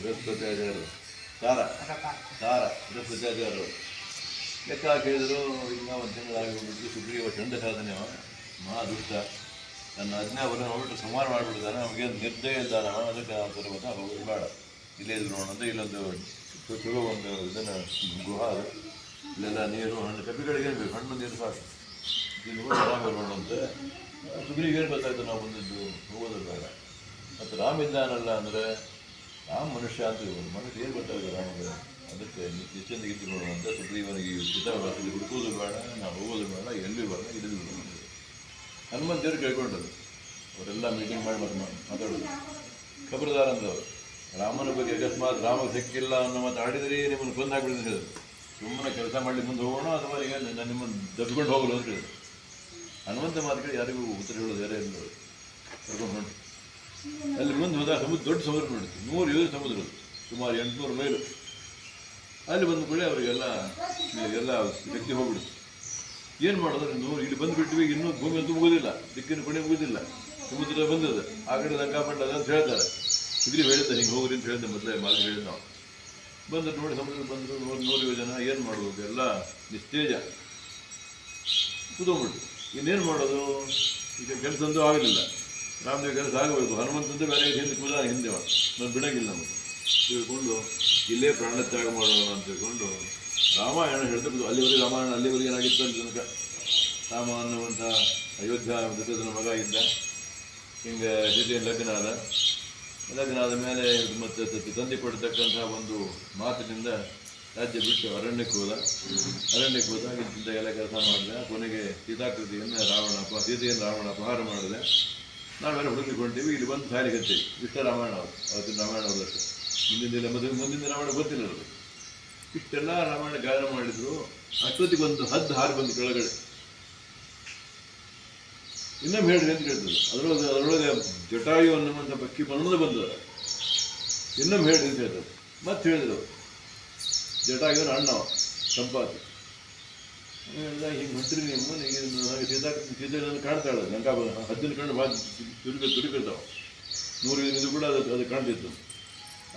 ಬೃಹಸ್ಪತ್ಯಾಚಾರ್ಯರು. ಸಾರ. ಸಾರ, ಬೃಹಸ್ಪತ್ಯಾಚಾರ್ಯರು. ಲೆಕ್ಕ ಕೇಳಿದ್ರು ಇನ್ನ ಒಂದು ತಿಂಗಳಾಗಿ ಹೋಗ್ಬಿಟ್ಟು ಸುಗ್ರೀವ ಚಂಡ ಸಾಧನೆ ಮಹಾ ದುಷ್ಟ ನನ್ನ ಅಜ್ಞಾಪನ ನೋಡ್ಬಿಟ್ಟು ಸಂಹಾರ ಮಾಡಿಬಿಡ್ತಾನೆ. ಅವನಿಗೆ ನಿರ್ದಯ ಇದ್ದಾನೆ ಅದಕ್ಕೆ ಆ ಪರ್ವತ ಹೋಗೋದು ಬೇಡ. ಇಲ್ಲೇ ಇದ್ರು ನೋಡು ಅಂತ ಇಲ್ಲೊಂದು ಚಲೋ ಒಂದು ಇದನ್ನು ಗುಹ ಅದು. ಇಲ್ಲೆಲ್ಲ ನೀರು, ಹಣ್ಣು ಕಬ್ಬಿಗಳಿಗೆ ಬೇಕು ಹಣ್ಣು, ನೀರು ಸಾಕು. ಇಲ್ಲಿ ಹೋಗಿ ಆರಾಮ ಇರೋಣ ಅಂತ. ಸುಗ್ರಿಗೆ ಏನು ಗೊತ್ತಾಯ್ತು? ನಾವು ಬಂದಿದ್ದು ಹೋಗೋದು ಬೇಡ ಮತ್ತು ರಾಮ ಇದ್ದಾನಲ್ಲ ಅಂದರೆ ಅಂತ ಇವ್ನು. ಮನುಷ್ಯ ಏನು ಗೊತ್ತಾಗುತ್ತೆ ರಾಮಗೆ ಅದಕ್ಕೆ ನಿಶ್ಚಿಂತ ಇದ್ದು ನೋಡೋಣ ಅಂತ ಸುಗ್ರೀವನಿಗೆ ಚಿತ್ರದಲ್ಲಿ ಹುಡುಕೋದು ಬೇಡ, ನಾವು ಹೋಗೋದು ಬೇಡ, ಎಲ್ಲಿ ಬೇಡ ಬೇಡ. ಹನುಮಂತ ದೇವರು ಕೇಳ್ಕೊಂಡದ್ದು ಅವರೆಲ್ಲ ಮೀಟಿಂಗ್ ಮಾಡಿ ಮತ್ತೆ ಮಾತಾಡೋದು ಖಬರ್ದಾರ್ ಅಂದವರು ರಾಮನ ಬಗ್ಗೆ ಅಕಸ್ಮಾತ್ ರಾಮ ಸಿಕ್ಕಿಲ್ಲ ಅನ್ನೋ ಮಾತು ಆಡಿದರೆ ನಿಮ್ಮನ್ನು ಕೊಂದು ಹಾಕ್ಬಿಡಿ ಹೇಳಿದ್ರು. ಸುಮ್ಮನೆ ಕೆಲಸ ಮಾಡಲಿ ಮುಂದೆ ಹೋಗೋಣ ಅಥವಾ ಈಗ ನಾನು ನಿಮ್ಮನ್ನು ದಬ್ಬಿಕೊಂಡು ಹೋಗಲು ಅಂತ ಹೇಳಿದ್ರು. ಹನುಮಂತ ಮಾತುಗಳು ಯಾರಿಗೂ ಉತ್ತರ ಹೇಳೋದು ಯಾರೇ ಇಲ್ಲ ಕರ್ಕೊಂಡು ಹೊಂಟು ಅಲ್ಲಿ ಮುಂದೆ ಹೋದ ಸಮುದ್ರ, ದೊಡ್ಡ ಸಮುದ್ರ ನೋಡುತ್ತೆ ನೂರು ಏಳು ಸಮುದ್ರ ಸುಮಾರು ಎಂಟುನೂರು ಮೈಲು. ಅಲ್ಲಿ ಬಂದ ಕೂಡಲೇ ಅವರಿಗೆಲ್ಲ ಎಲ್ಲ ಎತ್ತಿ ಹೋಗ್ಬಿಡುತ್ತೆ ಏನು ಮಾಡೋದು? ನೂರು, ಇಲ್ಲಿ ಬಂದುಬಿಟ್ವಿ. ಇನ್ನೂ ಭೂಮಿ ಅಂತೂ ಮುಗೋದಿಲ್ಲ. ದಿಕ್ಕಿನ ಕೊನೆ ಮುಗುದಿಲ್ಲ. ಸಮುದ್ರ ಬಂದದ ಆ ಕಡೆ ಲಂಕಾಪಟ್ಟದ ಅಂತ ಹೇಳ್ತಾರೆ. ಇಲ್ಲಿ ಹೇಳಿದ್ದ, ಹಿಂಗೆ ಹೋಗ್ರಿ ಅಂತ ಹೇಳಿದ್ದೆ ಮೊದಲೇ ಮಾತು ಹೇಳಿದ್ ನಾವು ಬಂದು ನೋಡಿ ಸಮುದ್ರ ಬಂದರು ನೋಡಿ ನೂರು ಜನ ಏನು ಮಾಡೋದು? ಎಲ್ಲ ನಿಸ್ತೇಜ. ಕುದೋಗ್ಬಿಟ್ಟು ಇನ್ನೇನು ಮಾಡೋದು? ಈಗ ಕೆಲಸ ಅಂತೂ ರಾಮದೇವ್ ಕೆಲಸ ಆಗಬೇಕು ಹನುಮಂತಂದು ಬೇರೆ ಹಿಂದೆ ಕೂಡ ಹಿಂದೆ ನಾನು ಬಿಡೋಂಗಿಲ್ಲ ನಮಗೆ. ತಿಳ್ಕೊಂಡು ಇಲ್ಲೇ ಪ್ರಾಣತ್ಯಾಗ ಮಾಡೋಣ ಅಂತ ತಿಳ್ಕೊಂಡು ರಾಮಾಯಣ ಹೇಳ್ತಿರ್ಬೋದು ಅಲ್ಲಿವರೆಗೆ ರಾಮಾಯಣ ಅಲ್ಲಿವರೆಗೆ ಏನಾಗಿತ್ತು ಅಲ್ಲಿ ತನಕ. ರಾಮ ಅನ್ನುವಂಥ ಅಯೋಧ್ಯ ದಶರಥನ ಮಗ ಇದ್ದ. ಹಿಂಗೆ ಜೊತೆ ಲಗ್ನ ಆದ. ಲಗ್ನ ಆದ ಮೇಲೆ ಮತ್ತೆ ತಂದೆ ಕೊಡ್ತಕ್ಕಂಥ ಒಂದು ಮಾತಿನಿಂದ ರಾಜ್ಯ ಬಿಟ್ಟು ಅರಣ್ಯಕ್ಕೆ ಹೋದ. ಅರಣ್ಯಕ್ಕೆ ಹೋದಾಗ ಇಂಥ ಎಲ್ಲ ಕೆಲಸ ಮಾಡಿದೆ. ಕೊನೆಗೆ ಸೀತಾಕೃತಿಯನ್ನು ರಾವಣ ಸೀತೆಯನ್ನು ರಾವಣ ಅಪಹಾರ ಮಾಡಿದೆ. ನಾವೆಲ್ಲ ಹುಡುಕಿಕೊಂಡೀವಿ ಇಲ್ಲಿ ಬಂದು ಸಾರಿ ಕತ್ತೀವಿ ಇಷ್ಟ ರಾಮಾಯಣ ಅವರು. ಅವತ್ತಿನ ರಾಮಾಯಣ ಅವರಷ್ಟು ಮುಂದಿನ ದಿನ ಮೊದಲು ಮುಂದಿನ ರಾಮಾಯಣ ಗೊತ್ತಿಲ್ಲ ಅವರು ಇಷ್ಟೆಲ್ಲ ರಾಮಾಯಣ ಗಾಯನ ಮಾಡಿದ್ರು. ಅಷ್ಟೊತ್ತಿಗೆ ಒಂದು ಹದ್ದು ಹಾರಿ ಬಂದು ಕೆಳಗಡೆ. ಇನ್ನೊಮ್ಮೆ ಹೇಳ್ರಿ ಅಂತ ಕೇಳ್ತದೆ ಅದರೊಳಗೆ ಅದರೊಳಗೆ ಜಟಾಯು ಅನ್ನುವಂಥ ಪಕ್ಕಿ ಮನದ ಬಂದದ. ಇನ್ನೊಮ್ಮೆ ಹೇಳ್ರಿ ಅಂತ ಹೇಳ್ತದೆ ಮತ್ತೆ ಹೇಳಿದ್ರು. ಜಟಾಯು ಅಣ್ಣ ಸಂಪಾತಿ ಹಿಂಗೆ ಹೊಂಟ್ರಿ ನಿಮ್ಮ ಈಗ ನನಗೆ ಸೀತಾ ಸೀತೆ ನನ್ನ ಕಾಣ್ತಾಳೆ ಲಂಕಾ ಹದ್ದಿನ ಕಣ್ಣು ಭಾಳ ತುರುಕ ತುರುಕಿರ್ತಾವೆ ಮೂರು ಇದು ಕೂಡ ಅದು ಅದು ಕಾಣ್ತಿತ್ತು.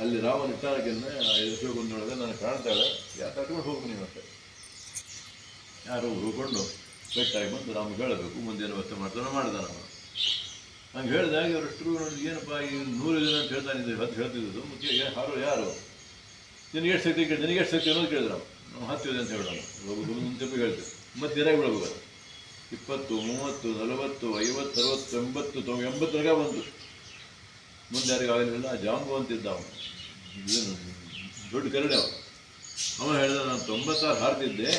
ಅಲ್ಲಿ ರಾಮನ ಇಟ್ಟಾರಕ್ಕೆನ್ನ ಬಂದೊಳಗೆ ನಾನು ಕಾಣ್ತಾಳೆ ಯಾಕೆ ಕಟ್ಕೊಂಡು ಹೋಗ್ಬೇಕು ನೀವು ಅಂತ? ಯಾರು ಹೋಗ್ಕೊಂಡು ಬೆಟ್ಟಾಗಿ ಬಂದು ರಾಮ ಹೇಳಬೇಕು. ಮುಂದೇನು ವ್ಯವಸ್ಥೆ ಮಾಡ್ತಾನೆ ಮಾಡ್ದಾನ ಅವನು. ಹಂಗೆ ಹೇಳಿದಾಗ ಅವರಷ್ಟು ಏನಪ್ಪ ಈ ನೂರು ಜನ ಅಂತ ಹೇಳ್ತಾನೆ ಹತ್ತು ಹೇಳ್ತಿದ್ದು ಮುಖ್ಯ ಯಾರು ಯಾರು? ನಿನಗೆ ಎಷ್ಟು ಶಕ್ತಿ ಕೇಳಿ ನಿನಗೆ ಎಷ್ಟು ಶಕ್ತಿ ಅನ್ನೋದು ಕೇಳಿದ್ರು ನಾವು ಹತ್ತಿದೆ ಅಂತ ಹೇಳೋಣ. ಹೋಗೋದು ಮುಂಚೆ ಹೇಳ್ತೀವಿ. ಮತ್ತೆ ಏನಾಗಿ ಬಿಡಬೇಕು ಇಪ್ಪತ್ತು, ಮೂವತ್ತು, ನಲವತ್ತು, ಐವತ್ತು, ಅರವತ್ತು, ಎಂಬತ್ತು, ತೊಂಬ ಎಂಬತ್ತರಾಗ ಬಂತು. ಮುಂದೆ ಯಾರಿಗೂ ಆಗಲಿಲ್ಲ. ಜಾಂಬು ಅಂತಿದ್ದ ಅವನು. ಏನು, ದೊಡ್ಡ ಕರಡೆ ಅವನು. ಅವನು ಹೇಳಿದ, ನಾನು ತೊಂಬತ್ತಾರು ಹಾರ್ತಿದ್ದೆ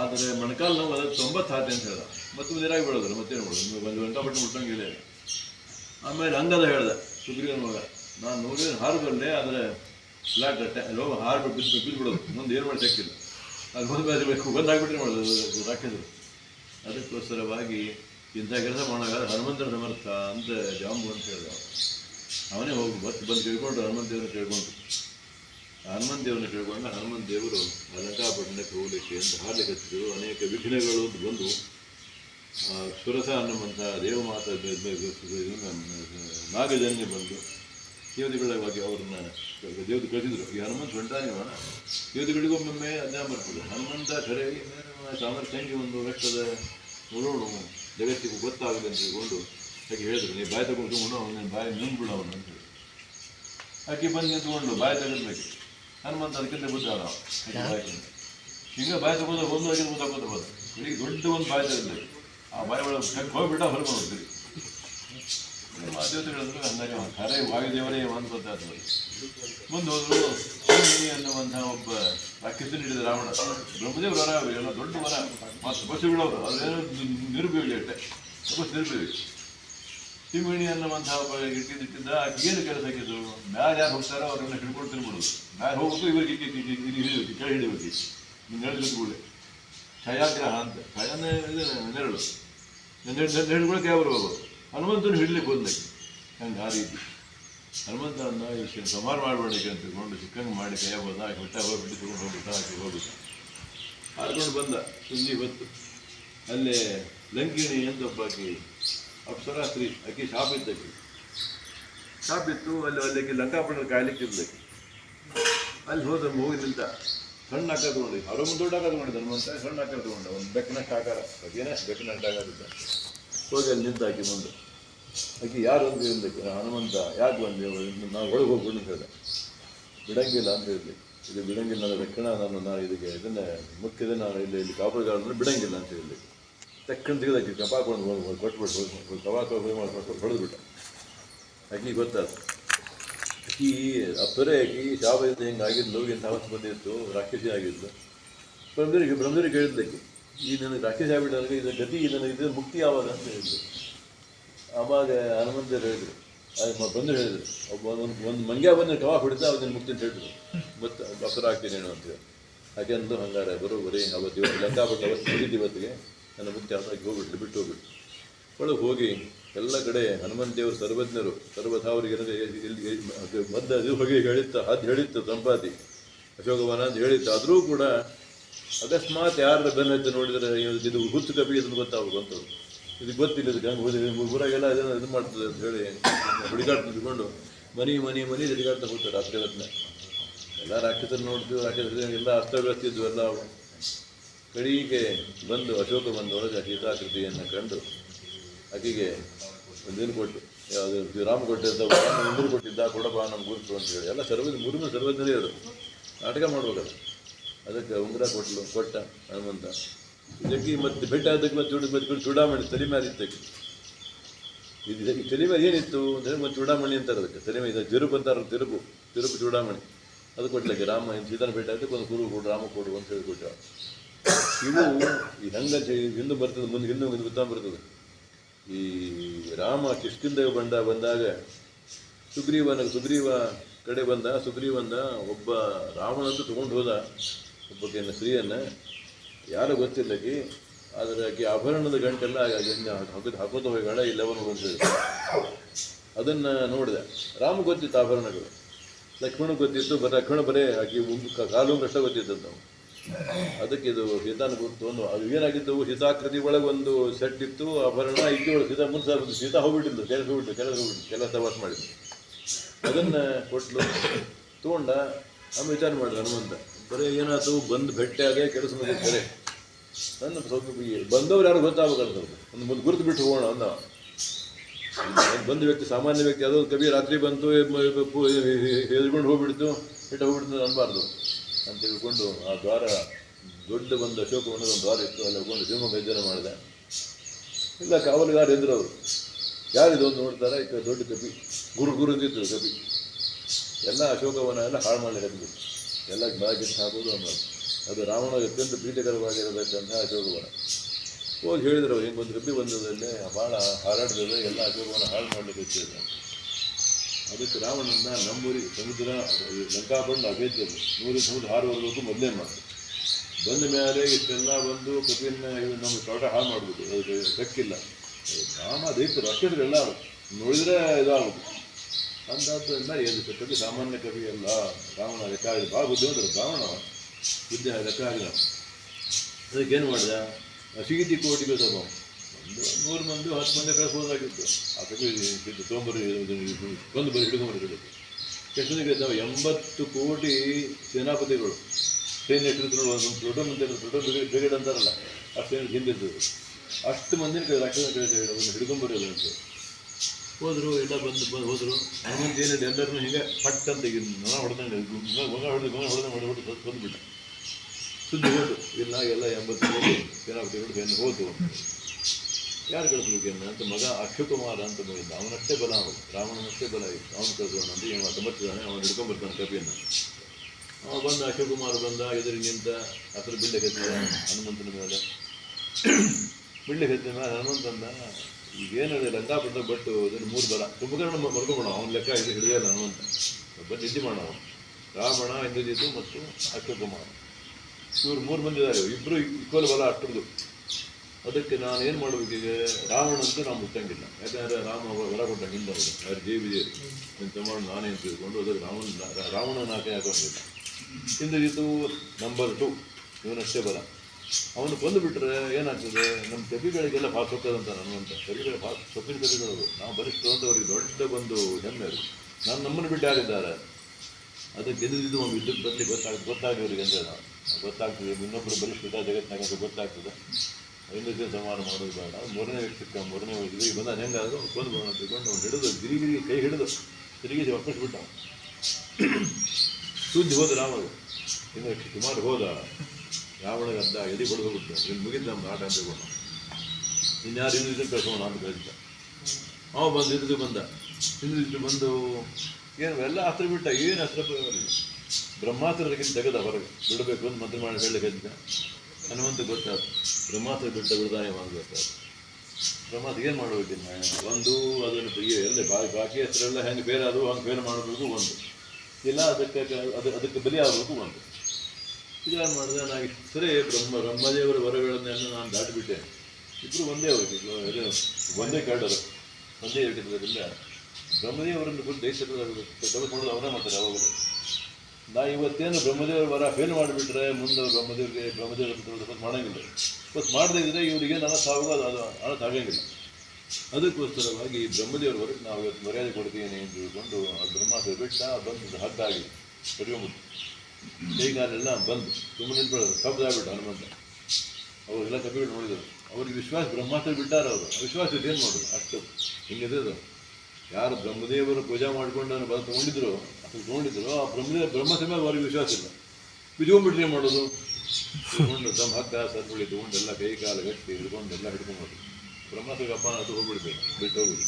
ಆದರೆ ಮೊಣಕಾಲು ನೋವು ಅದಕ್ಕೆ ತೊಂಬತ್ತು ಹಾರ್ತೆ ಅಂತ ಹೇಳ್ದ. ಮತ್ತೆ ಮುಂದೆ ಯಾರಾಗಿ ಬಿಡೋದು ಮತ್ತೇನು ಮಾಡೋದು ಒಂದು ಬಂದು ಮುಟ್ಟಂಗೆ ಮುಟ್ಟಂಗಿಲ್ಲ ಆಮೇಲೆ ಅಂಗದ ಹೇಳ್ದ, ಸುಗ್ರೀವನ ಮಗ. ನಾನು ನೋಡಿದ್ರೆ ಹಾರದಲ್ಲೇ, ಆದರೆ ಫ್ಲಾಟ್ ಹೋಗಿ ಹಾರ್ಬಿಟ್ಟು ಬಿದ್ದು ಬಿದ್ದುಬಿಡೋದು ಮುಂದೆ ಏನು ಮಾಡಿ ಅದು ಬಂದು ಬೇಸಬೇಕು ಬಂದಾಗ್ಬಿಟ್ರೆ ಮಾಡೋದು ರಾಕ್ಷಸರು ಅದಕ್ಕೋಸ್ಕರವಾಗಿ ಇಂಥ ಕೆಲಸ ಮಾಡೋದಾದ್ರೆ ಹನುಮಂತನ ಸಮರ್ಥ ಅಂತ ಜಾಂಬು ಅಂತ ಹೇಳಿದ ಅವನೇ ಹೋಗಿ ಬತ್ತು ಬಂದು ಕೇಳ್ಕೊಂಡು ಹನುಮಂತ ದೇವರನ್ನ ಕೇಳ್ಕೊಂಡು ಹನುಮಂತ ದೇವರನ್ನ ಕೇಳ್ಕೊಂಡು ಹನುಮಂತ ದೇವರು ಲಂಕಾಪಟ್ಟಣಕ್ಕೆ ಹೋಗಲಿಕ್ಕೆ ಅಂತ ಹಾಡಲಿಕ್ಕೆ ಅನೇಕ ವಿಘ್ನಗಳು ಅಂತ ಬಂದು ಸುರಸ ಅನ್ನುವಂಥ ದೇವಮಾತ ನಾಗಜನ್ಯ ಬಂದು ದೇವತೆಗಳಾಗಿ ಅವ್ರನ್ನ ದೇವತೆ ಕಳಿಸಿದ್ರು. ಈ ಹನುಮಂತ ಹೊಂಟಾನಿವ ದೇವತೆಗಳಿಗೊಮ್ಮೊಮ್ಮೆ ಅಜ್ಞಾನ ಬರ್ತದೆ ಹನುಮಂತ ಕರೆ ಸಾಮರ್ಥ್ಯಂಗೆ ಒಂದು ರಕ್ತದ ನೋಡೋಣ ಜಗತ್ತಿಗೂ ಗೊತ್ತಾಗಲಿ ಅಂತ ಹೇಳ್ಕೊಂಡು ಹಾಗೆ ಹೇಳಿದ್ರು. ನೀವು ಬಾಯಿ ತಗೊಂಡು ತಗೊಂಡು ಅವನ ಬಾಯಿ ನಿಂತ್ಬಿಡು ಅವನು ಅಂತ ಹೇಳಿ. ಆಕೆ ಬಂದು ನಿಂತ್ಕೊಂಡು ಬಾಯಿ ತಗೊಂಡ್ಬೇಕು ಹನುಮಂತ ಅದಕ್ಕಿಂತ ಗೊತ್ತಾಗ ಹಿಂಗೆ ಬಾಯಿ ತಗೊಂಡು ಒಂದು ಆಗಿದ್ದು ಗೊತ್ತಾಗೋದು ಬಂದು ಇಡೀ ದೊಡ್ಡ ಒಂದು ಬಾಯಿ ತಗೊಂಡ್ಬೇಕು ಆ ಬಾಯಿ ಒಳಗೆ ಹೋಗ್ಬಿಟ್ಟ ಹೊರಗೆ ಹೋಗ್ತೀರಿ ದೇವತೆ ಅಂದರೆ ಖರೆ ವಾಯುದೇವರೇ ಗೊತ್ತಾಗ್ತದೆ ಮುಂದೆ ಹೋದ್ರು ಸೋಮಿನಿ ಅನ್ನುವಂಥ ಒಬ್ಬ ರಾಕ್ಷಸ ಹಿಡಿದ ರಾವಣ ಬ್ರಹ್ಮದೇವ್ರ ಎಲ್ಲ ದೊಡ್ಡ ವರ ಮತ್ತು ಬಸ್ಸುಗಳವರು ಅದೇನೋ ನಿರುಪಯೋಗಿ ಅಷ್ಟೇ ತುಂಬ ನಿರುಪಯೋಗಿ ತಿಮಿಣಿ ಅನ್ನುವಂತಹ ಒಬ್ಬ ಇಟ್ಟಿದ್ದು ಇಟ್ಟಿದ್ದ ಏನು ಕೆಲಸ ಹಾಕಿದ್ರು ಮ್ಯಾಲೆ ಯಾರು ಹೋಗ್ತಾರೋ ಅವರನ್ನು ಹಿಡ್ಕೊಂಡು ತಿನ್ಬಿಡೋದು ಮ್ಯಾಲೆ ಹೋಗ್ಬೇಕು ಇವರಿಗೆ ಹಿಡಿಬೇಕು ಕೆಳಗೆ ಹಿಡಿಬೇಕು ಹಿಂಗೆ ನಡೆದು ಕೂಡಲೇ ಛಯಾಗ್ರಹ ಅಂತ ಛಾಯಾನೇ ನೆರಳು ಯಾವ ಬರುವಾಗ ಹನುಮಂತನ ಹಿಡ್ಲಿಕ್ಕೆ ಬಂದಕ್ಕೆ ಹಂಗೆ ಆ ರೀತಿ. ಹನುಮಂತನ ಇಷ್ಟು ಸಮಾರ ಮಾಡಬೇಡಿಕೆ ಅಂತ ತಗೊಂಡು ಚಿಕ್ಕಂಗೆ ಮಾಡಿ ಕೈಯ ಬಂದ ಹಾಕಿ ಬಿಟ್ಟ ಹೋಗ್ಬಿಟ್ಟು ತಗೊಂಡು ಹೋಗ್ಬಿಟ್ಟ ಹಾಕಿ ಹೋಗ್ಬಿಟ್ಟ ಹಾಕೊಂಡು ಬಂದ ಸುದ್ದಿ ಬಂತು ಅಲ್ಲೇ ಲಂಕಿಣಿ ಅಂತ ಒಬ್ಬ ಆಕಿ ಅಪ್ಸರಾ ಸ್ತ್ರೀ ಆಕೆ ಶಾಪ್ ಇದ್ದಕ್ಕೆ. ಶಾಪ್ ಇತ್ತು, ಅಲ್ಲಿ ಅಲ್ಲಿ ಲಂಕಾಪಟ್ಟಣ ಕಾಯ್ಲಿಕ್ಕೆ ಇರ್ಬೇಕು ಅಲ್ಲಿ ಹೋದ ಹೋಗಿ ನಿಂತ ಸಣ್ಣ ಆಕಾರ ತೊಗೊಂಡು ಅವರೊಂದು ದೊಡ್ಡ ಆಕಾರ ತೊಗೊಂಡಿದ್ದ ಹನುಮಂತ, ಸಣ್ಣ ಆಕಾರ ತಗೊಂಡ. ಒಂದು ಬೆಕ್ಕನಷ್ಟು ಆಕಾರ, ಅದೇನೇ ಬೆಕ್ಕನಷ್ಟು ಆಕಾರ ಹೋಗಿ ಅಲ್ಲಿ ನಿಂತ ಆಕಿ ಮುಂದೆ ಆಕೆ ಯಾರು ಅಂತ ಹೇಳಿದ್ದಕ್ಕೆ ಹನುಮಂತ, ಯಾಕೆ ಬಂದೆ ನಾವು ಒಳಗೆ ಹೋಗ್ಬಿಟ್ಟು ಹೇಳಿದೆ. ಬಿಡಂಗಿಲ್ಲ ಅಂತ ಹೇಳಿ ಇದು ಬಿಡಂಗಿಲ್ಲ ಅಂದರೆ ತಕ್ಷಣ ನಾನು ನಾನು ಇದಕ್ಕೆ ಇದನ್ನೇ ಮುಖ್ಯದ ನಾನು ಇಲ್ಲಿ ಇಲ್ಲಿ ಕಾಪುಗಾರನ್ನ ಬಿಡಂಗಿಲ್ಲ ಅಂತ ಹೇಳಿದ್ವಿ ತಕ್ಷಣ ತೆಗೆದಕ್ಕೆ ಕಪಾಕೊಂಡು ಕೊಟ್ಬಿಟ್ಟು ಕಪಾಕ ಹೊಡೆದ್ಬಿಟ್ಟ. ಆಕಿ ಗೊತ್ತಾಯ್ತು. ಆಕಿ ಅಪ್ಪರೇ ಆಕಿ ಶಾಪದಿಂದ ಹಿಂಗೆ ಆಗಿದ್ಲು ಇಂಥ ಅವತ್ತು ಬಂದಿತ್ತು, ರಾಕ್ಷಸಿ ಆಗಿದ್ಲು. ಬ್ರಹ್ಮದೇವರಿಗೆ ಬ್ರಹ್ಮದೇವರಿಗೆ ಹೇಳಿದ್ದಕ್ಕೆ ಈ ನನಗೆ ರಾಕ್ಷಸಿ ನನಗೆ ಇದು ಗತಿ ನನಗೆ ಇದು ಮುಕ್ತಿ ಯಾವಾಗ ಅಂತ ಹೇಳಿದ್ರು. ಆವಾಗ ಹನುಮಂತರು ಹೇಳಿದ್ರು. ಅದು ಬಂದು ಹೇಳಿದ್ರು. ಒಬ್ಬ ಒಂದು ಒಂದು ಮಂಗ್ಯ ಬಂದು ಕವಾ ಹೊಡಿತಾ ಅದನ್ನ ಮುಕ್ತಿ ಅಂತ ಹೇಳಿದ್ರು. ಮತ್ತೆ ಬಸರ ಆಗ್ತೀನಿ ಏನು ಅಂತ ಹಾಗೆ ಅಂದು ಹಂಗಾರೆ ಬರೋಬ್ಬರಿ ಅವತ್ತು ಲಂಕಾಪಟ್ಟ ಅವತ್ತು ಮುಗಿದು ಇವತ್ತಿಗೆ. ನನ್ನ ಮುಕ್ತಿ ಆಗಿ ಹೋಗ್ಬಿಟ್ಲು ಬಿಟ್ಟು ಹೋಗ್ಬಿಟ್ಟು ಒಳಗೆ ಹೋಗಿ ಎಲ್ಲ ಕಡೆ ಹನುಮಂತ ದೇವರು ಸರ್ವಜ್ಞರು, ಸರ್ವಥ ಅವರಿಗೆ ಮದ್ದ ಅದು ಹೋಗಿ ಹೇಳಿತ್ತು, ಅದು ಹೇಳಿತ್ತು ಸಂಪಾತಿ. ಅಶೋಕವನ ಅಂತ ಹೇಳಿತ್ತು. ಆದರೂ ಕೂಡ ಅಕಸ್ಮಾತ್ ಯಾರ ಬೆನ್ನ ಹತ್ತಿ ನೋಡಿದರೆ ಇದು- ಹುಚ್ಚು ಕಪಿಗೆ ಇದನ್ನು ಗೊತ್ತಾಗಬೇಕು ಅಂತದ್ದು ಇದು ಗೊತ್ತಿಲ್ಲ ಇದು ಗಂಗೆ ಹೋದ ಊರಾಗೆಲ್ಲ ಅದನ್ನು ಇದು ಮಾಡ್ತದೆ ಅಂತ ಹೇಳಿ ಹುಡುಗಾಟ ನಿಂತ್ಕೊಂಡು ಮನಿ ಮನಿ ಮನಿ ತಿರುಗಾಡ್ತಾ ಹೋಗ್ತಾರೆ ರಾತ್ರಿ ಹೊತ್ತಿನ ಎಲ್ಲ ರಾಕ್ಷಸರು ನೋಡ್ತೀವಿ ರಾಕ್ಷಸರು ಎಲ್ಲ ಅಸ್ತವ್ಯಸ್ತ ಇದ್ವು ಎಲ್ಲ. ಕಡೆಗೆ ಬಂದು, ಅಶೋಕ ಬಂದು ಒಳಗೆ ಸೀತಾಕೃತಿಯನ್ನು ಕಂಡು ಆಕೆಗೆ ಒಂದೇನು ಕೊಟ್ಟು, ಯಾವುದು ರಾಮ ಕೊಟ್ಟಿದ್ದ ಉಂಗುರು ಕೊಟ್ಟಿದ್ದ ಕೊಡಬಾ ನಮ್ಮ ಗುರುತು ಅಂತ ಹೇಳಿ. ಎಲ್ಲ ಸರ್ವ ಮುರುಮ ಸರ್ವಜ್ಞರೇ ಅದು ನಾಟಕ ಮಾಡ್ಬೇಕಲ್ಲ. ಅದಕ್ಕೆ ಉಂಗುರ ಕೊಟ್ಲು, ಕೊಟ್ಟ ಹನುಮಂತ. ಇದಕ್ಕೆ ಮತ್ತೆ ಬೆಟ್ಟ ಅದಕ್ಕೆ ಮತ್ತೆ ಚೂಡ ಮತ್ತೆ ಚೂಡಾಮಣಿ ತಲೆ ಮೇಲೆ ಇತ್ತಕ್ಕೆ. ಇದು ತಲೆ ಮೇಲೆ ಏನಿತ್ತು ಅಂದರೆ ಒಂದು ಚೂಡಾಮಣಿ ಅಂತಾರೆ ಅದಕ್ಕೆ. ತಲೆ ಮೇಲೆ ಇದು ತಿರುಪು ಅಂತಾರೆ ತಿರುಪು ತಿರುಪು ಚೂಡಾಮಣಿ. ಅದು ಕೊಡ್ಲಿಕ್ಕೆ ರಾಮ ಸೀತಾನ ಬೆಟ್ಟ ಅದಕ್ಕೆ ಒಂದು ಗುರು ಕೊಡು, ರಾಮ ಕೊಡು ಅಂತ ಹೇಳಿ ಕೊಟ್ಟ ಇವು ಈ ಹಂಗ ಹಿಂದೆ ಬರ್ತದೆ, ಮುಂದೆ ಹಿಂದೆ ಮುಂದೆ ಗೊತ್ತಾ ಬರ್ತದೆ. ಈ ರಾಮ ಕಿಷ್ಕಿಂದ ಬಂದ ಬಂದಾಗ ಸುಗ್ರೀವನ, ಸುಗ್ರೀವ ಕಡೆ ಬಂದ ಸುಗ್ರೀವಂದ ಒಬ್ಬ ರಾಮನಂತೂ ತೊಗೊಂಡು ಹೋದ. ಒಬ್ಬಕಿನ ಸ್ತ್ರೀಯನ್ನು, ಯಾರು ಗೊತ್ತಿಲ್ಲಕಿ ಆದರೆ ಆಕೆ ಆಭರಣದ ಗಂಟೆಲ್ಲ ಹಾಕೋದು ಹಾಕೋತ ಹೋಗೋಣ ಲೆವೆಲ್ ಬಂದಿದೆ ಅದನ್ನು ನೋಡಿದೆ. ರಾಮ ಗೊತ್ತಿತ್ತು ಆಭರಣಗಳು. ಲಕ್ಷ್ಮಣ ಗೊತ್ತಿತ್ತು ಬರ ಲಕ್ಷ್ಮಣ ಬರೇ ಆಕೆ ಕಾಲು ಕಷ್ಟ ಗೊತ್ತಿತ್ತು ನಾವು. ಅದಕ್ಕೆ ಇದು ಸೀತಾನ ಗುರುತು ಒಂದು, ಅದು ಏನಾಗಿದ್ದು ಸೀತಾಕೃತಿ ಒಳಗೆ ಒಂದು ಸೆಟ್ ಇತ್ತು, ಆಭರಣ ಇದ್ದು ಒಳಗೆ ಸೀತಾ ಮುಂದೆ ಸಾಕು ಸೀತಾ ಹೋಗ್ಬಿಟ್ಟಿದ್ದು ಕೆಲಸ ಹೋಗ್ಬಿಟ್ಟು ಕೆಲಸ ಹೋಗ್ಬಿಟ್ಟು ಕೆಲಸ ವಾಸ ಮಾಡಿದ್ದು. ಅದನ್ನ ಕೊಟ್ಟಲು ತೊಗೊಂಡ, ಆಮೇಲೆ ವಿಚಾರ ಮಾಡಿದ ಹನುಮಂತ. ಬರೀ ಏನಾಯ್ತು ಬಂದು ಭೇಟಿಯಾಗೆ ಕೆಲಸ ಬರೇ ನನ್ನ ಸ್ವಲ್ಪ ಬಂದವ್ರು ಯಾರು ಗೊತ್ತಾಗಬೇಕಂತ ಒಂದು ಮುಂದೆ ಗುರುತು ಬಿಟ್ಟು ಹೋಗೋಣ ಅಂದ. ಬಂದ ವ್ಯಕ್ತಿ, ಸಾಮಾನ್ಯ ವ್ಯಕ್ತಿ, ಯಾವುದೋ ಕವಿ ರಾತ್ರಿ ಬಂತು ಎದ್ಕೊಂಡು ಹೋಗ್ಬಿಡ್ತು ಬಿಟ್ಟು ಹೋಗ್ಬಿಡ್ತು ಅನ್ಬಾರ್ದು. ಅಂತ ತಿಳ್ಕೊಂಡು ಆ ದ್ವಾರ, ದೊಡ್ಡ ಒಂದು ಅಶೋಕವನದ ಒಂದು ದ್ವಾರ ಇತ್ತು. ಅಲ್ಲಿ ಹೋಗ್ಕೊಂಡು ಶಿವಮೊಗ್ಗ ಮೈದಾನ ಮಾಡಿದೆ. ಇಲ್ಲ, ಕಾವಲುಗಾರ ಎದ್ರು ಅವರು. ಯಾರಿದು ಒಂದು ನೋಡ್ತಾರೆ? ಈಗ ದೊಡ್ಡ ಕಪಿ ಗುರು ಗುರು ಅಂತಿತ್ತು ಕಪಿ ಎಲ್ಲ ಅಶೋಕವನ ಎಲ್ಲ ಹಾಳು ಮಾಡಲಿಕ್ಕೆ ಎಲ್ಲ ಬಾಗಿ ಹಾಕೋದು ಅನ್ನೋದು. ಅದು ರಾವಣ ಅತ್ಯಂತ ಪ್ರೀತಿಕರವಾಗಿರಬೇಕಂತ ಅಶೋಕವನ ಹೋಗಿ ಹೇಳಿದ್ರು, ಹಿಂಗೆ ಒಂದು ರಬ್ಬಿ ಬಂದದಲ್ಲಿ ಭಾಳ ಹಾರಾಡಿದ್ರೆ ಎಲ್ಲ ಅಶೋಕವನ ಹಾಳು ಮಾಡಲಿಕ್ಕೆ ಹೆಚ್ಚಿದ್ರು ಅದಕ್ಕೆ ರಾವಣನ ನಮ್ಮೂರಿ ಸಮುದ್ರ ಲಂಕಾ ಬಂದು ಅಭೇದ್ಯದು ನೂರು ಸಮುದ್ರ ಹಾರು ಬರಬೇಕು ಮೊದಲೇ ಮಾಡಿದ್ರು ಬಂದ ಮೇಲೆ ಇಷ್ಟೆಲ್ಲ ಬಂದು ಕಪಿಯನ್ನ ಇವ್ರು ನಮ್ಮ ತೋಟ ಹಾಳು ಮಾಡ್ಬೋದು ಅದಕ್ಕೆ ಬೆಕ್ಕಿಲ್ಲ. ರಾಮ ದೈತ್ಯರು ಎಲ್ಲ ನೋಡಿದ್ರೆ ಇದಾಗುತ್ತೆ ಅಂದಾದ್ದರಿಂದ ಏನು ಕವಿ ಸಾಮಾನ್ಯ ಕವಿ ಅಲ್ಲ ರಾವಣ ಲೆಕ್ಕ ಆಗಿದೆ ಭಾಳ ಬುದ್ಧಿವಂತರು ರಾವಣ ಬುದ್ಧಿ ಲೆಕ್ಕ ಆಗಿಲ್ಲ ಅದಕ್ಕೇನು ಮಾಡಿದ? ಸಿಗಿತಿ ಕೋಟಿಗೆ ಸಭ ಒಂದು ನೂರು ಮಂದಿ, ಹತ್ತು ಮಂದಿ ಕಳಿಸ್ಬೋದಾಗಿತ್ತು. ಆ ಕವಿ ತೊಂಬರು ಬಂದು ಬರೀ ಹಿಡ್ಕೊಂಬರಿ ಎಷ್ಟು ಮಂದಿ ಇದ್ದಾವೆ ಎಂಬತ್ತು ಕೋಟಿ ಸೇನಾಪತಿಗಳು ಸೈನ್ಯ ಇಟ್ಟಿದ್ರು ಒಂದು ದೊಡ್ಡ ಮಂದಿ ದೊಡ್ಡ ಬ್ರಿಗೇಡ್ ಅಂತಾರಲ್ಲ ಅಷ್ಟು ಸೇನೆ ಹಿಂದಿರ್ತದೆ ಅಷ್ಟು ಮಂದಿನ ರಾಕ್ಷಸ ಕೈ ಒಂದು ಹಿಡ್ಕೊಂಬರಿಲ್ಲ ಅಂತ. ಹೋದ್ರು, ಎಲ್ಲ ಬಂದು ಹೋದ್ರು. ಹನುಮಂತ ಏನಿದೆ ಎಲ್ಲರೂ ಹೀಗೆ ಪಟ್ ಅಂತ ನೊಣ ಹೊಡೆದಂಗೆ ಗೊನ ಹೊಡೆದು ಗೊನ ಹೊಡೆದು ಹೊಡೆದು ಹೊಡೆದು ಬಂದುಬಿಟ್ಟು. ಸುದ್ದಿ ಹೋದು ಇಲ್ಲ, ಎಲ್ಲ ಎಂಬತ್ತು ಕೋಟಿ ಸೇನಾಪತಿಗಳು ಬೆನ್ನು ಹೋದು ಯಾರು ಏನು ಅಂತ ಮಗ ಅಕ್ಷಯಕುಮಾರ ಅಂತ ಬಂದಿದ್ದ. ಅವನಷ್ಟೇ ಬಲ ಅವನು. ರಾವಣನಷ್ಟೇ ಬಲ ಇತ್ತು. ಅವನು ಕಳಿಸೋಣ ಅಂತ ಇವ ಬರ್ತಾನೆ ಅವನು ಹಿಡ್ಕೊಂಡ್ಬರ್ತಾನೆ ಕಪಿಯನ್ನು. ಅವ ಬಂದ ಕುಮಾರ್ ಬಂದ ಎದುರಿಗೆ ನಿಂತ ಹಸಿರು ಬಿಲ್ಲೆ ಕತ್ತಿದ ಹನುಮಂತನ ಮೇಲೆ. ಬಿಲ್ಲೆ ಕತ್ತಿದ ಮೇಲೆ ಹನುಮಂತಂದ ಈಗೇನಿದೆ ಬಂದ ಬಟ್ ಇದನ್ನು ಮೂರು ಬಲ ಕುಂಭಕರ್ಣ ಮರ್ಕೋಬೋಣ ಅವನ ಲೆಕ್ಕ ಇದು ನಾನು ಅಂತ. ಒಬ್ಬ ನಿದ್ದೆ ಮಾಡ ಅವನು. ರಾವಣ, ಇಂದ್ರಜಿತು ಮತ್ತು ಅಶೋಕುಮಾರ್ ಇವರು ಮೂರು ಮಂದಿ ಇದ್ದಾರೆ ಇಬ್ಬರು ಈಕ್ವಲ್ ಬಲ ಅಷ್ಟರದು ಅದಕ್ಕೆ ನಾನು ಏನು ಮಾಡಬೇಕು ಈಗ? ರಾವಣಂತೂ ನಾವು ಮುಟ್ಟಂಗಿಲ್ಲ. ಯಾಕಂದರೆ ರಾಮ ಹೊರ ಕೊಟ್ಟ ಹಿಂದವರು. ಯಾರು ದೇವಿದೇರು ನಿನ್ನ ಮಾಡಿ ನಾನೇ ಅಂತ ತಿಳ್ಕೊಂಡು ಅದಕ್ಕೆ ರಾವಣ, ರಾವಣನ ಹಾಕಿ ಹಾಕೋಂಗಿಲ್ಲ ಇಂದ್ರಜಿತು ನಂಬರ್ ಟು ಇವನಷ್ಟೇ ಬಲ. ಅವನು ಬಂದು ಬಿಟ್ಟರೆ ಏನಾಗ್ತದೆ ನಮ್ಮ ಕವಿಗಳಿಗೆಲ್ಲ ಪಾಸ್ ಹೋಗ್ತದಂತ ನನ್ನುವಂತ ಕವಿಗಳ ಭಾಳ ಸೊಪ್ಪಿನ ಕವಿಗಳು ನಾವು ಬಲಿಷ್ಠ ಅಂತ ಅವ್ರಿಗೆ ದೊಡ್ಡ ಒಂದು ಹೆಮ್ಮೆ ಅದು. ನಾನು ನಮ್ಮನ್ನು ಬಿಟ್ಟು ಯಾರಿದ್ದಾರೆ? ಅದಕ್ಕೆ ಗೆದ್ದಿದ್ದು ಒಂದು ವಿದ್ಯುತ್ ಬರಲಿ, ಗೊತ್ತಾಗ ಅವ್ರಿಗೆ ಅಂತ ನಾವು. ಗೊತ್ತಾಗ್ತದೆ ಇನ್ನೊಬ್ಬರು ಬಲಿಷ್ಠ ಜಗತ್ತಿನಾಗ ಅಂತ ಗೊತ್ತಾಗ್ತದೆ. ಐದು ಸಮಾನ ಮಾಡೋದು ಬೇಡ. ಮೂರನೇ ವ್ಯಕ್ತಿಕ್ಕ ಮೂರನೇ ಇದರಿಗೆ ಬಂದ ಹೆಂಗಾದ್ರು ಕೊಂದು ಬಂದು ತಿಳ್ಕೊಂಡು ಅವ್ನು ಹಿಡಿದು, ಗಿರಿ ಗಿರಿ ಕೈ ಹಿಡಿದು ತಿರುಗಿ ಒಪ್ಪಿಸ್ಬಿಟ್ಟ ಸುದ್ದಿ ಹೋದ ರಾಮರು ಇನ್ನು ಸುಮಾರು ಹೋದ. ರಾವಣಗ ಅರ್ಧ ಎದಿ ಬಡ್ದು ಬಿಟ್ಟು ಮುಗಿದ ನಮ್ಮ ಆಟ ತಿಳ್ಕೊಂಡು ಇನ್ಯಾರು ಇದನ್ನು ಕಳ್ಸೋಣ ಅಂತ ಕಳಿಸಿದ ಅವ ಬಂದು ಹಿಡಿದು ಬಂದ. ಹಿಡಿದಿಟ್ಟು ಬಂದು ಏನು ಎಲ್ಲ ಹತ್ರ ಬಿಟ್ಟ, ಏನು ಹತ್ರ ಬರಲಿಲ್ಲ ಬ್ರಹ್ಮಾಸ್ತ್ರದಕ್ಕಿಂತ ತೆಗೆದ ಹೊರಗೆ ಬಿಡಬೇಕು ಅಂತ ಮಂತ್ರ ಮಾಡಿ ಹೇಳಿ ಗದ್ದ ಹನುಮಂತ ಗೊತ್ತಾಯ್ತು. ಬ್ರಹ್ಮಾಸ್ತ್ರ ಬಿಟ್ಟ ಬಿಡದಾಯ ಮಾಡಿ ಗೊತ್ತಾಯ್ತು ಏನು ಮಾಡಬೇಕು ಒಂದು, ಅದನ್ನು ಎಲ್ಲ ಬಾಕಿ ಹೆಸರೆಲ್ಲ ಹೆಂಗೆ ಬೇರೆ ಅದು, ಹಂಗೆ ಬೇರೆ ಮಾಡಬೇಕು ಒಂದು. ಇಲ್ಲ, ಅದಕ್ಕೆ ಅದು, ಅದಕ್ಕೆ ಬಲಿ ಆಗಬೇಕು ಒಂದು. ವಿಚಾರ ಮಾಡಿದೆ ನಾನು ಇಷ್ಟರೇ ಬ್ರಹ್ಮ, ಬ್ರಹ್ಮದೇವರ ವರಗಳನ್ನೆಲ್ಲ ನಾನು ದಾಟಿಬಿಟ್ಟೆ. ಇಬ್ಬರು ಒಂದೇ ಅವರು ಒಂದೇ ಕಾಡರು, ಒಂದೇ ಇಟ್ಟಿದ್ದರಿಂದ ಬ್ರಹ್ಮದೇವರನ್ನು ಕೂಡ ದೇಶದ ಅವರೇ ಮಾಡ್ತಾರೆ ಅವಾಗಲೂ. ನಾ ಇವತ್ತೇನು ಬ್ರಹ್ಮದೇವರ ವರ ಫೇಲ್ ಮಾಡಿಬಿಟ್ರೆ ಮುಂದೆ ಬ್ರಹ್ಮದೇವರಿಗೆ, ಬ್ರಹ್ಮದೇವರ ಸಪೋಸ್ ಮಾಡಂಗಿಲ್ಲ. ಇವತ್ತು ಮಾಡದೇ ಇದ್ದರೆ ಇವರಿಗೆ ನನ್ನ ಸಾವು ಅದು ಆಗಂಗಿಲ್ಲ ಅದಕ್ಕೋಸ್ಕರವಾಗಿ ಬ್ರಹ್ಮದೇವರ ವರೆಗೆ ನಾವು ಇವತ್ತು ಮರ್ಯಾದೆ ಕೊಡ್ತೀನಿ ಅಂತ ತಿಳ್ಕೊಂಡು ಆ ಬ್ರಹ್ಮ ಬಿಟ್ಟ ಬಂದು ಹದ್ದಾಗಿ ಕಡಿಯೋಮುಟ್ಟು ಕೈಗಾಲೆಲ್ಲ ಬಂದು ಸುಮ್ಮನೆ ನಿಂತ್ಬಿಡೋದು ಕಬ್ಬದಾಗ್ಬಿಟ್ಟು ಹನುಮಂತ. ಅವರೆಲ್ಲ ಕಬ್ಬಿಟ್ಟು ನೋಡಿದರು. ಅವ್ರಿಗೆ ವಿಶ್ವಾಸ ಬ್ರಹ್ಮಾಸ್ತ್ರ ಬಿಟ್ಟಾರ ಅವರು. ವಿಶ್ವಾಸ ಏನು ಮಾಡೋದು? ಅಷ್ಟು ಹಿಂಗೆ ಅದು ಯಾರು ಬ್ರಹ್ಮದೇವರು ಪೂಜೆ ಮಾಡ್ಕೊಂಡು ಬಂದು ತೊಗೊಂಡಿದ್ರು, ಅದನ್ನು ತೊಗೊಂಡಿದ್ರು ಆ ಬ್ರಹ್ಮದೇವ ಬ್ರಹ್ಮಸ್ತ್ರ ಮೇಲೆ ಅವ್ರಿಗೆ ವಿಶ್ವಾಸ ಇಲ್ಲ. ಬಿದ್ಕೊಂಡ್ಬಿಟ್ರೆ ಏನು ಮಾಡೋದು? ಹಿಡ್ಕೊಂಡು ತಮ್ಮ ಹಗ್ಗ ತೊಗೊಂಡು ಎಲ್ಲ ಕೈ, ಕಾಲು ಗಟ್ಟಿ ಹಿಡ್ಕೊಂಡು ಎಲ್ಲ ಹಿಡ್ಕೊಂಡು ಬ್ರಹ್ಮಾಸ್ತ್ರಕ್ಕೆ ಅಪ್ಪ ಅದು ಹೋಗ್ಬಿಡ್ಬೇಕು, ಬಿಟ್ಟು ಹೋಗ್ಬಿಡಿ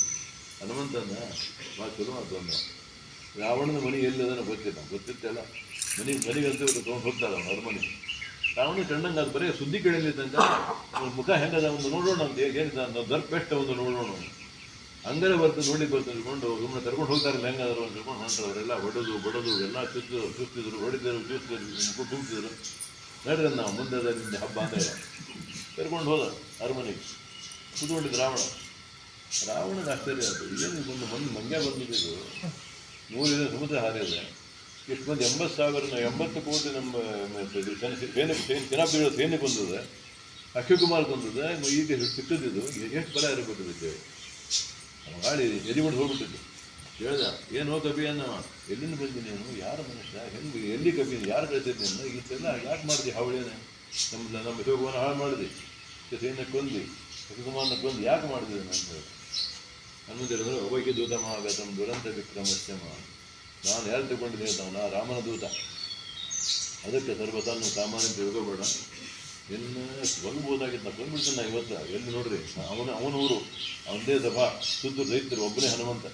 ಹನುಮಂತನ ಮಾತು ಚಲೋ ಅಂತ ರಾವಣನ ಮನೆ ಎಲ್ಲಿದನೋ ಗೊತ್ತಿಲ್ಲ ಗೊತ್ತಿತ್ತಲ್ಲ ಮನೆ ಮನೆಗಂತೂ ತೊಗೊಂಡು ಹೋಗ್ತಾರೆ ಅವನು ಅರಮನೆ ಅವನು ಕಣ್ಣಂಗೆ ಅದು ಬರೀ ಸುದ್ದಿ ಕೇಳಿದಂಗ ಅವ್ನ ಮುಖ ಹೆಂಗದ ಒಂದು ನೋಡೋಣ ಅಂತ ಏನಿದೆ ಅನ್ನೋ ದರ್ಪ ಬೆಸ್ಟ್ ಒಂದು ನೋಡೋಣ ಹಂಗಾರೆ ಬರ್ತದೆ ನೋಡಿ ಬರ್ತದೆ ತಿಳ್ಕೊಂಡು ಸುಮ್ಮನೆ ಕರ್ಕೊಂಡು ಹೋಗ್ತಾರಲ್ಲ ಹೆಂಗಾದ್ರು ಅಂತ ತಿಳ್ಕೊಂಡು ಹೊಂಟವರೆಲ್ಲ ಹೊಡೆದು ಬಡದು, ಎಲ್ಲ ಚುತ್ತು ಚುತ್ತಿದ್ರು ಹೊಡಿದ್ರು ಚುತ್ತಿದ್ರು ತುಂಬಿದ್ರು ನಡ್ರಿ ನಾವು ಮುಂದೆ ನಿಮ್ದು ಹಬ್ಬ ಅಂತ ಹೇಳ. ಕರ್ಕೊಂಡು ಹೋದ ಅರಮನೆಗೆ. ಕುತ್ಕೊಂಡಿದ್ದು ರಾವಣ. ರಾವಣನ ಆಶ್ಚರ್ಯ ಅದು. ಏನು ಒಂದು ಮಂದಿ ಮಂಗ್ಯ ಬಂದಿದ್ದು ನೂರಿನ ಸಮುದ್ರ ಹಾರಿದೆ. ಎಷ್ಟು ಮಂದಿ ಎಂಬತ್ತು ಸಾವಿರ ಎಂಬತ್ತು ಕೋಟಿ ನಮ್ಮ ಇದು ಸೇನೆ ಸೇನೆ ಸೇನಾಪತಿಗಳ ಸೇನೆ ಬಂದಿದೆ, ಅಕ್ಷಯ್ ಕುಮಾರ್ ಬಂದಿದೆ ಈಗ ಸಿಕ್ಕದಿದ್ದು ಎಷ್ಟು ಬಲ ಇರಬೇಕು ಮಾಡಿ ಗಾಳಿ ಎದಿಬಿಟ್ಟು ಹೋಗ್ಬಿಟ್ಟಿದ್ದು. ಹೇಳ್ದ, ಏನು ಕಬಿ ಅನ್ನವಾ ಎಲ್ಲಿಂದ ಬಂದಿ ನೀನು? ಯಾರ ಮನುಷ್ಯ? ಹೆಂಗೆ, ಎಲ್ಲಿ ಕಬಿ ಯಾರು ಕಳಿಸಿದ್ ನೀನು? ಇಷ್ಟೆಲ್ಲ ಯಾಕೆ ಮಾಡಿದೆ ಹಾವಳೇನೆ ನಮ್ಮ ನಮ್ಮ ಶಿವಕುಮಾರ ಹಾಳು ಮಾಡಿದೆ. ಸೇನೆ ಕೊಂದು ಶಿವಕುಮಾರನ ಕೊಂದು ಯಾಕೆ ಮಾಡಿದೆ ನಾನು ಹೇಳಿ. ಹನುಮಂತರು ಒಬ್ಬಕ್ಕೆ ದೂತ ಮಹಾಗತಂ ದುರಂತ ವಿಕ್ರಮಸ್ಯಮ ನಾನು ಯಾರು ತಗೊಂಡಿದ್ದೀನಿ ತಾವು ರಾಮನ ದೂತ. ಅದಕ್ಕೆ ಸರ್ವತಾನು ಸಾಮಾನ್ಯ ತಿಳ್ಕೊಬೇಡ. ಇನ್ನು ಬಂದ್ಬೋದಾಗಿತ್ತು ನಾ ಬಂದ್ಬಿಡ್ತೀನಿ ನಾ ಇವತ್ತು. ಎಲ್ಲಿ ನೋಡ್ರಿ? ಅವನ ಅವನ ಊರು. ಅವನದೇ ಸಭಾ ಸುತ್ತು ರೈತರು, ಒಬ್ಬನೇ ಹನುಮಂತ.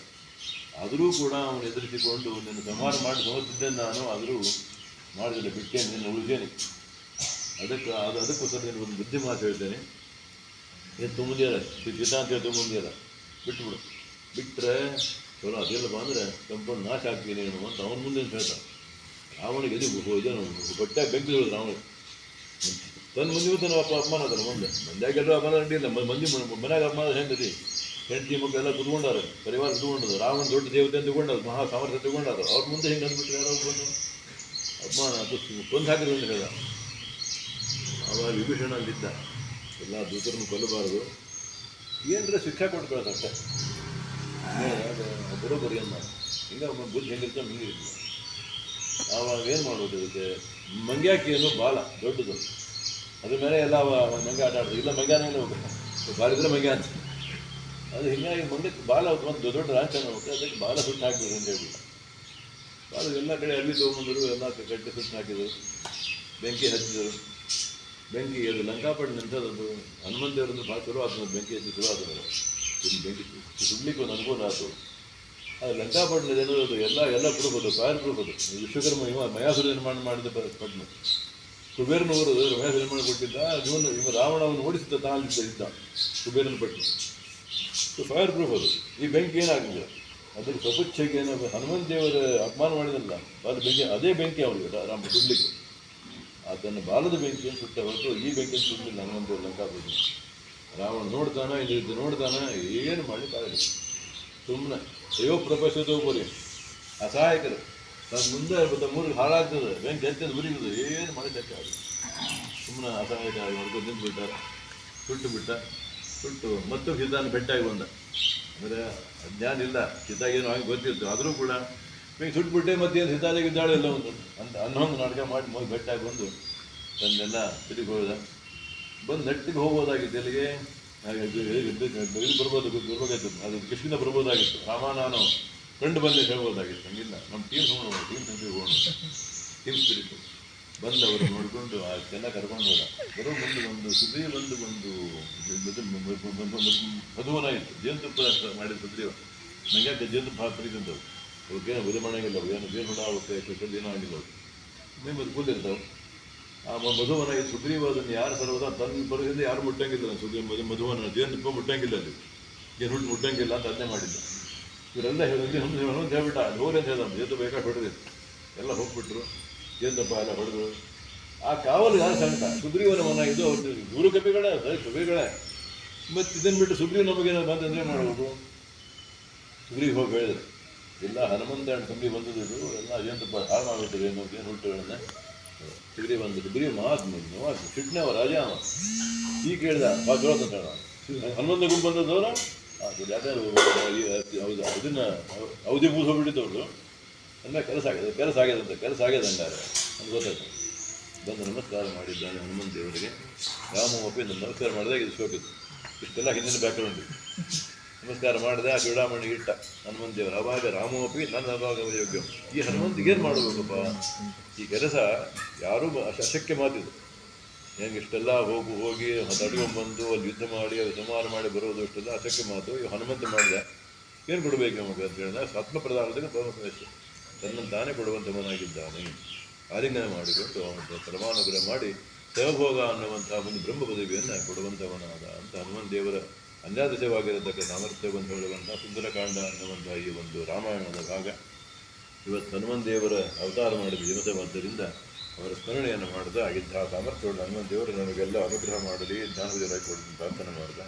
ಆದರೂ ಕೂಡ ಅವನು ಎದುರಿಸಿಕೊಂಡು ನಿನ್ನ ಸಂಹಾರ ಮಾಡಿ ನೋಡ್ತಿದ್ದೆ ನಾನು, ಆದರೂ ಮಾಡಿದ್ರೆ ಬಿಟ್ಟೇನೆ, ನಿನ್ನ ಉಳಿದೇನೆ ಅದಕ್ಕೆ ಅದು ಅದಕ್ಕೋಸ್ಕರ ನೀನು ಒಂದು ಬುದ್ಧಿ ಮಾತು ಹೇಳ್ತೇನೆ. ಏನು ತುಂಬಿದ್ಯಾರ ಸಿದ್ಧಾಂತ ಹೇಳಿ ಅದ ಬಿಟ್ಬಿಡು. ಬಿಟ್ಟರೆ ಚಲೋ ಅದೆಲ್ಲ ಬಂದರೆ ಸಂಪೂರ್ಣ ನಾಶ ಆಗ್ತೀನಿ ಏನು ಅಂತ ಅವನ ಮುಂದೆ ಹೇಳ್ತಾನೆ ಅವನಿಗೆ ಇದು ಇದನ್ನು ಬಟ್ಟೆ ಬೆಂಕಿ ಹೇಳಿದ್ರು ಅವನು ತನ್ನ ಮುಂದೆ ನಾವು ಅಪ್ಪ ಅಪಮಾನ ಅದಲ್ಲ ಮುಂದೆ. ಮಂದ್ಯಾಗೆಲ್ಲರೂ ಅಡ್ಡಿಲ್ಲ ಮ- ಮಂದಿ ಮನೆಯಾಗ ಅಪ್ಪನ ಹೆಂಡತಿ ಹೆಂಡತಿ ಮಕ್ಕಳೆಲ್ಲ ಕುತ್ಕೊಂಡಾರೆ. ಪರಿವಾರ ತಗೊಂಡದು ರಾವಣ ದೊಡ್ಡ ದೇವತೆ ಅಂತ ತಗೊಂಡದು ಮಹಾ ಸಾಮರ್ಥ್ಯ ತಗೊಂಡಾರ. ಅವ್ರ ಮುಂದೆ ಹೆಂಗೆ ಅಂದ್ಬಿಟ್ರೆ ಯಾರೋ ಬಂದು? ಅಪಮಾನ ಕೊಂದು ಹಾಕಿದ್ರು ಅಂತ ಹೇಳ್ದ ಅವಾಗ ವಿಭೀಷಣ ಅಲ್ಲಿದ್ದ ಎಲ್ಲ ದೂತರನ್ನು ಕೊಲ್ಲಬಾರದು. ಏನರ ಶಿಕ್ಷೆ ಕೊಟ್ಟು ಕಳ್ಸಷ್ಟೆ ಬರೋಬರಿ ಅನ್ನ ಹಿಂಗೆ ಒಬ್ಬ ಬುದ್ಧಿ ಹೆಂಗಿರ್ತಾನೆ ಹಿಂಗೆ ಇರ್ತೀವಿ ಆವಾಗ ಏನು ಮಾಡೋದು ಇದಕ್ಕೆ? ಮಂಗ್ಯಾಕಿ ಏನು ಬಾಲ ದೊಡ್ಡದು. ಅದ್ರ ಮೇಲೆ ಎಲ್ಲ ಮಂಗ್ಯ ಆಟ ಇಲ್ಲ ಮಂಗ್ಯಾನೇ ಬಾಲಿದ್ರೆ ಮಂಗ್ಯ ಅಂತ. ಅದು ಹಿಂಗಾಗಿ ಮಂಗ್ಯಕ್ಕೆ ಬಾಲ ಒಂದು ದೊಡ್ಡ ದೊಡ್ಡ ರಾಂಚನ ಹೋಗುತ್ತೆ ಅದಕ್ಕೆ ಬಾಲ ಸುಟ್ಟು ಹಾಕಿದ್ರು ಅಂತ ಹೇಳಿ ಬಾಲ ಎಲ್ಲ ಕಡೆ ಅಲ್ಲಿ ತೊಗೊಂಬಂದರು ಎಲ್ಲ ಕಟ್ಟಿ ಸುಟ್ಟು ಹಾಕಿದರು. ಬೆಂಕಿ ಹಚ್ಚಿದರು. ಬೆಂಕಿ ಅದು ಲಂಕಾಪಟ್ಟಣ ನಿಂತದ್ದು ಹನುಮಂತೇವರನ್ನು ಭಾಳ ಚಲೋ ಆಯ್ತು ಬೆಂಕಿ ಹಚ್ಚಿ ಚಲೋ ಬೆಂಕಿ ಸುಡ್ಲಿಕ್ಕೆ ಒಂದು ಅನುಕೂಲ ಆಯ್ತು ಅದು ಲಂಕಾ ಪಡ್ಲ ಅದು ಎಲ್ಲ ಎಲ್ಲ ಕೊಡ್ಬೋದು ಕಾರ್ ಅದು ವಿಶ್ವಕರ್ಮ ಇವ ಮಯಾಸುರ ನಿರ್ಮಾಣ ಮಾಡಿದ ಪ- ಪಟ್ಟಣ ಕುಬೇರನವರು ಮಯಾಸುರ ನಿರ್ಮಾಣ ಕೊಟ್ಟಿದ್ದ, ಇವನು, ಇವ ರಾವಣವನ್ನು ಓಡಿಸಿದ್ದ ತಾನು ಇದ್ದ ಕುಬೇರನ ಪಟ್ಟಣ ಸೊ ಫೈರ್ ಪ್ರೂಫ್ ಅದು ಈ ಬೆಂಕಿ ಏನಾಗಲಿಲ್ಲ ಅದ್ರ ಸ್ವಪಚ್ಛಕ್ಕೆ ಏನೋ ಹನುಮಂತ ದೇವರ ಅಪಮಾನ ಮಾಡಿದಲ್ಲ. ಅದು ಬೆಂಕಿ, ಅದೇ ಬೆಂಕಿ ಅವರಿಗೆ ರಾಮ ಸುಡ್ಲಿಕ್ಕೆ ಅದನ್ನು ಬಾಲದ ಬೆಂಕಿಯನ್ನು ಸುಟ್ಟ ಹೊರತು ಈ ಬೆಂಕಿಯನ್ನು ಸುಡಲಿಲ್ಲ ಹನುಮಂತ ಲಂಕಾಪಟ್ಟಣ ರಾವಣ ನೋಡ್ತಾನ ಇಲ್ಲಿ ನೋಡ್ತಾನ, ಏನು ಮಾಡಲಿಕ್ಕಾಗಲಿಲ್ಲ ಸುಮ್ಮನೆ ಅಯ್ಯೋ ಪ್ರಪಂಚದ ಹೋಗ್ಬೋರಿ ಅಸಹಾಯಕರು. ತನ್ನ ಮುಂದೆ ಬಂದ ಮೂರು ಹಾಳಾಗ್ತದೆ ಬೆಂಕಿ ಎತ್ತದ ಉರಿಯುವುದು ಏನು ಮಾಡಿದ್ದಕ್ಕೆ ಆಗಲ್ಲ ಸುಮ್ಮನೆ ಅಸಹಾಯಕ ಹೊಡ್ಕೊಂಡು ನಿಂತು ಬಿಟ್ಟಾರ, ಸುಟ್ಟು ಬಿಟ್ಟ, ಸುಟ್ಟು ಮತ್ತು ಸಿದ್ಧಾನ ಬೆಟ್ಟಾಗಿ ಬಂದ. ಅಂದರೆ ಅಜ್ಞಾನ ಇಲ್ಲ ಸಿದ್ಧಾಗ ಏನು ಹಾಗೆ ಗೊತ್ತಿತ್ತು, ಆದರೂ ಕೂಡ ಹಿಂಗೆ ಸುಟ್ಬಿಟ್ಟೆ ಮತ್ತೇನು ಸಿದ್ಧಾದಾಗ ಇದ್ದಾಳೆ ಎಲ್ಲ ಒಂದು ಅಂತ ಅನ್ನೊಂದು ನಾಟಕ ಮಾಡಿ ಹೋಗಿ ಬೆಟ್ಟಾಗಿ ಬಂದು, ತನ್ನೆಲ್ಲ ತಿರುಗಿ ಹೋದ ಬಂದು ನೆಟ್ಟಿಗೆ ಹೋಗ್ಬೋದಾಗಿತ್ತು, ಎಲ್ಲಿಗೆ? ಹಾಗೆ ಇದು ಇದು ಇದು ಇದು ಬರ್ಬೋದು ಬರ್ಬೇಕಾಗಿತ್ತು ಅದು ಕೃಷ್ಣ ಬರ್ಬೋದಾಗಿತ್ತು. ರಾಮ ನಾನು ಫ್ರೆಂಡ್ ಬಂದು ಹೇಳ್ಬೋದಾಗಿತ್ತು. ಹಂಗಿಲ್ಲ. ನಮ್ಮ ಟೀಮ್ ಹೋಗೋಣ ಟೀಮ್ ಸಂಖ್ಯೆ ಹೋಗೋಣ. ಟೀಮ್ ಸ್ಪಿರಿಟ್ ಬಂದವರು ನೋಡಿಕೊಂಡು ಆ ಜನ ಕರ್ಕೊಂಡು ಹೋದ. ಬರೋ ಮುಂದೆ ಒಂದು ಸುದ್ರಿ ಬಂದು ಒಂದು ಮಧುವನ ಇತ್ತು ಜೇನುತುಪ್ಪ ಮಾಡಿದ ಸುಗ್ರೀವ. ನಂಗೆ ಅಂತ ಜೇನುತುಪ್ಪ ಅವ್ರಿಗೆ ಏನು ಮಾಡಂಗಿಲ್ಲ. ಅವು ಏನು, ಜೇನು ಆಗುತ್ತೆ ಏನೋ ಆಗಿಲ್ಲ ನಿಮ್ಮದು ಕೂಲಿರ್ತಾವೆ ಆ ಮಧುವನ, ಈ ಸುಗ್ರೀವ ಅದನ್ನು ಯಾರು ಸರ್ವದ? ತನ್ನ ಬರೋದ್ರಿಂದ ಯಾರು ಮುಟ್ಟಂಗಿಲ್ಲ ಸುಗ್ರೀವ, ಮಧು ಮಧುವನ ಜೇನುತುಪ್ಪ ಮುಟ್ಟಂಗಿಲ್ಲ ಅಲ್ಲಿ. ಜೇನು ಹುಟ್ಟು ಮುಟ್ಟಂಗಿಲ್ಲ ಅಂತ ಅದನ್ನೇ ಮಾಡಿದ್ದ. ಇವರೆಲ್ಲ ಹೇಳಿದ್ರೆ ಒಂದು ಒಂದು ಹೇಳ್ಬಿಟ್ಟ. ಡೋರ್ ಅಂತ ಹೇಳ್ದ ಬೇಕಾ ಹೊಡೆದು ಎಲ್ಲ ಹೋಗ್ಬಿಟ್ರು. ಜೇನುತಪ್ಪ ಎಲ್ಲ ಹೊಡೆದು ಆ ಕಾವಲು ಯಾರು ಸಂಕಟ ಸುಗ್ರೀವನ ಮನ ಇದು ಅವ್ರದ್ದು ಗುರು ಕವಿಗಳೇ ಸರಿ ಕವಿಗಳೇ. ಮತ್ತು ಇದನ್ನು ಬಿಟ್ಟು ಸುಗ್ರೀವ್ ನಮಗೇನೋ ಬಂತಂದ್ರೆ ಮಾಡ್ಬೋದು ಸುಗ್ರೀವ್ ಹೋಗಿ ಹೇಳಿದ್ರು. ಇಲ್ಲ, ಹನುಮಂತ ತುಂಬಿ ಬಂದದ್ದು ಬಂದಿದ್ದು ಎಲ್ಲ ಜೇನುತುಪ್ಪ ಹಾಳು ಮಾಡಿಬಿಟ್ಟಿದೆ ಏನು ಜೇನು ಹುಟ್ಟುಗಳನ್ನ ಸುಗ್ರೀವ್ ಬಂದು ಸುಗ್ರೀವ್ ಮಾತು ಮಾತು ಸಿಟ್ನವ ರಾಜ ಅವ. ಈ ಕೇಳಿದ, ಬಾ ಜೋಳದ ಹನ್ನೊಂದು ಗುಂಪು ಬಂದದವರ ಹೌದು ಅದನ್ನ ಅವಧಿ ಮೂಸ ಬಿಟ್ಟಿದ್ದವರು ಅಂದ್ರೆ ಕೆಲಸ ಆಗಿದೆ ಕೆಲಸ ಆಗಿದೆ ಅಂತ, ಕೆಲಸ ಆಗಿದೆ ಅಂತಾರೆ ನಮ್ಗೆ ಗೊತ್ತಾಯ್ತು. ಬಂದು ನಮಸ್ಕಾರ ಮಾಡಿದ್ದಾನೆ ಹನುಮಂತ ದೇವರಿಗೆ. ರಾಮ ಒಪ್ಪಿ ನಮಸ್ಕಾರ ಮಾಡಿದಾಗ ಇದು ಶೋಕಿತ್ತು. ಇಷ್ಟೆಲ್ಲ ಹಿಂದಿನ ಬ್ಯಾಕ್ಗ್ರೌಂಡ್ ನಮಸ್ಕಾರ ಮಾಡಿದೆ, ಆ ಚೂಡಾಮಣಿ ಇಟ್ಟ. ಹನುಮಂತ ದೇವರು ಅವಾಗ ರಾಮೋಪಿ ನನ್ನ ಅವಾಗ ಯೋಗ್ಯ. ಈ ಹನುಮಂತಿಗೆ ಏನು ಮಾಡಬೇಕಪ್ಪ? ಈ ಕೆಲಸ ಯಾರೂ ಅಶಕ್ಯ ಮಾತಿದು. ಹೆಂಗೆ ಇಷ್ಟೆಲ್ಲ ಹೋಗು, ಹೋಗಿ ತಡ್ಕೊಂಡ್ಬಂದು ಅಲ್ಲಿ ಯುದ್ಧ ಮಾಡಿ ಅದು ಸಂಹಾರ ಮಾಡಿ ಬರೋದು ಇಷ್ಟೆಲ್ಲ ಅಶಕ್ಯ ಮಾತು. ಈ ಹನುಮಂತ ಮಾಡಿದೆ. ಏನು ಕೊಡಬೇಕು ನಮಗೆ ಅಂತ ಹೇಳಿದ ಆತ್ಮ ಪ್ರಧಾನದಲ್ಲಿ ಪರಮೇಶ್ವರ ತನ್ನ ತಾನೇ ಕೊಡುವಂಥವನಾಗಿದ್ದಾನೆ ಆಲಿಂಗನ ಮಾಡಿಕೊಂಡು ಅವನ ಪರಮಾನುಗ್ರಹ ಮಾಡಿ ಸಹಭೋಗ ಅನ್ನುವಂಥ ಒಂದು ಬ್ರಹ್ಮ ಪದವಿಯನ್ನು ಕೊಡುವಂಥವನಾದ ಅಂತ ಹನುಮಂತ ದೇವರ ಅನ್ಯಾದಶವಾಗಿರತಕ್ಕ ಸಾಮರ್ಥ್ಯವನ್ನು ಹೇಳುವಂತಹ ಸುಂದರಕಾಂಡ ಅನ್ನುವಂತಹ ಈ ಒಂದು ರಾಮಾಯಣದ ಭಾಗ. ಇವತ್ತು ಹನುಮಂತ ದೇವರ ಅವತಾರ ಮಾಡಿದ ದಿವಸವಾದ್ದರಿಂದ ಅವರ ಸ್ಮರಣೆಯನ್ನು ಮಾಡಿದ ಇಂತಹ ಸಾಮರ್ಥ್ಯವನ್ನು ದೇವರು ನಮಗೆಲ್ಲ ಅನುಗ್ರಹ ಮಾಡಲಿ ಜ್ಞಾನೋದಯರಾಗಿ ಕೊಡಲಿ ಪ್ರಾರ್ಥನೆ ಮಾಡಿದ